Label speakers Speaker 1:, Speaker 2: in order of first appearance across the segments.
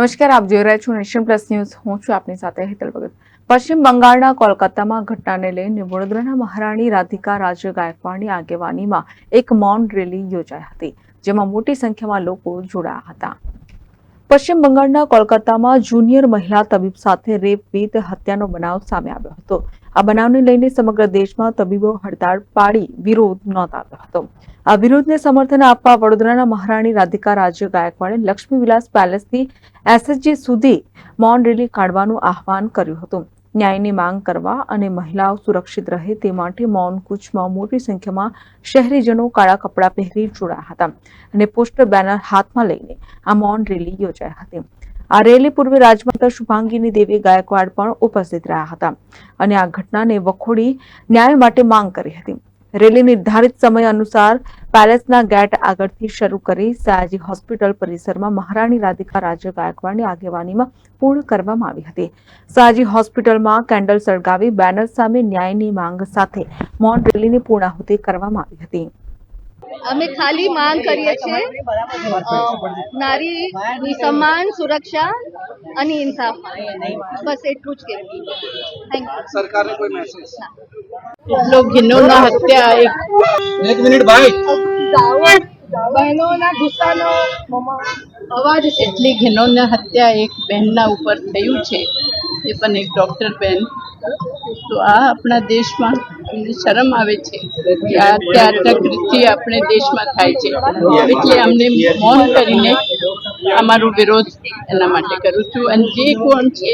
Speaker 1: નમસ્કાર, આપ જોઈ રહ્યા છો નેશન પ્લસ ન્યૂઝ. હું છું આપની સાથે હેતલ ભગત. પશ્ચિમ બંગાળના કોલકાતામાં ઘટનાને લઈને વડોદરાના મહારાણી રાધિકા રાજ્ય ગાયકવાડની આગેવાનીમાં એક મૌન રેલી યોજાઈ હતી, જેમાં મોટી સંખ્યામાં લોકો જોડાયા હતા. પશ્ચિમ બંગાળના કોલકાતામાં જુનિયર મહિલા તબીબ સાથે રેપ વિથ હત્યાનો બનાવ સામે આવ્યો હતો. આ બનાવને લઈને સમગ્ર દેશમાં તબીબો હડતાળ પાડી વિરોધ નોંધાવ્યો હતો. આ વિરોધને સમર્થન આપવા વડોદરાના મહારાણી રાધિકા રાજ્ય ગાયકવાડે લક્ષ્મી વિલાસ પેલેસથી એસએચજી સુધી મૌન રેલી કાઢવાનું આહવાન કર્યું હતું. ન્યાયની માંગ કરવા અને મહિલાઓ સુરક્ષિત રહે તે માટે મૌન કૂચમાં મોટી સંખ્યામાં શહેરીજનો કાળા કપડાં પહેરી જોડાયા હતા અને પોસ્ટર બેનર હાથમાં લઈને આ મૌન રેલી યોજાઈ હતી. આ રેલી પૂર્વે રાજમાતા શુભાંગીની દેવી ગાયકવાડ પણ ઉપસ્થિત રહ્યા હતા અને આ ઘટનાને વખોડી ન્યાય માટે માંગ કરી હતી. રેલી નિર્ધારિત સમય અનુસાર પેલેસના ગેટ આગળથી શરૂ કરી સયાજી હોસ્પિટલ પરિસરમાં મહારાણી રાધિકા રાજ્ય ગાયકવાડની આગેવાનીમાં પૂર્ણ કરવામાં આવી હતી. સયાજી હોસ્પિટલમાં કેન્ડલ સળગાવી બેનર સામે ન્યાયની માંગ સાથે મૌન રેલીની પૂર્ણાહુતિ કરવામાં આવી હતી.
Speaker 2: અમે ખાલી માંગ કરીએ છીએ નારીની સન્માન સુરક્ષા અને ઇન્સાફ. બસ એટલું જ કે થેન્ક યુ
Speaker 3: સરકારને કોઈ મેસેજ
Speaker 4: એટલો ઘિનોના હત્યા એક
Speaker 3: એક મિનિટ ભાઈ.
Speaker 2: બહેનોના ગુસ્સાનો
Speaker 4: અવાજ એટલી ઘિનોના હત્યા એક બહેનના ઉપર થયું છે. એ પણ એક ડોક્ટર બહેન. તો આ આપણા દેશમાં અમને શરમ આવે છે કે આ અત્યારના કૃત્ય આપણે દેશમાં થાય છે. એટલે અમને મૌન કરીને અમારો વિરોધ એના માટે કરું છું. અને જે કોણ છે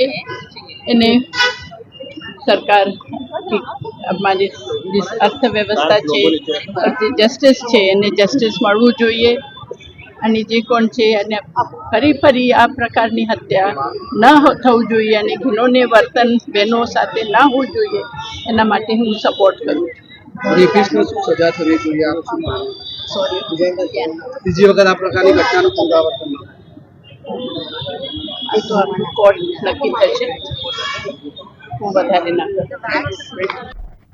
Speaker 4: એને સરકાર અમારી અર્થવ્યવસ્થા છે જે જસ્ટિસ છે એને જસ્ટિસ મળવું જોઈએ. અને જે કોણ છે અને ફરી ફરી આ પ્રકારની હત્યા ન થવું જોઈએ અને ગુનોને વર્તન બહેનો સાથે ના હોવું જોઈએ. એના માટે હું સપોર્ટ કરું છું.
Speaker 3: રેપિસ્ટને શું સજા થવી જોઈએ?
Speaker 4: સોરી
Speaker 3: બીજી વખત આ પ્રકારની ઘટનાનું પુનરાવર્તન
Speaker 4: એ તો કોર્ટ નક્કી થશે. હું વધારે ના